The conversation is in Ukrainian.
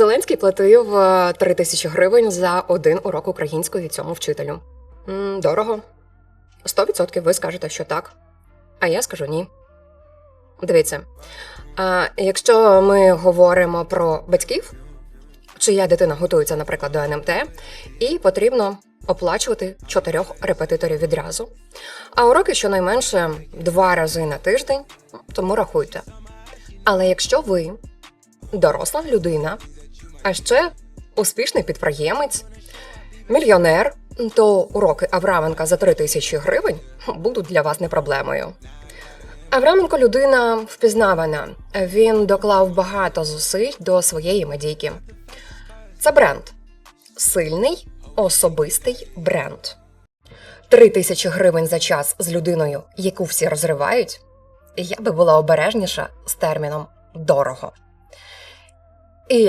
Зеленський платив е, 3 тисячі гривень за один урок української цьому вчителю. Дорого. 100% ви скажете, що так. А я скажу ні. Дивіться, а якщо ми говоримо про батьків, чия дитина готується, наприклад, до НМТ, і потрібно оплачувати чотирьох репетиторів відразу. А уроки щонайменше два рази на тиждень, тому рахуйте. Але якщо ви доросла людина, а ще успішний підприємець, мільйонер, то уроки Авраменка за 3 тисячі гривень будуть для вас не проблемою. Авраменко людина впізнавана. Він доклав багато зусиль до своєї медійки. Це бренд. Сильний особистий бренд. Три тисячі гривень за час з людиною, яку всі розривають. Я би була обережніша з терміном дорого.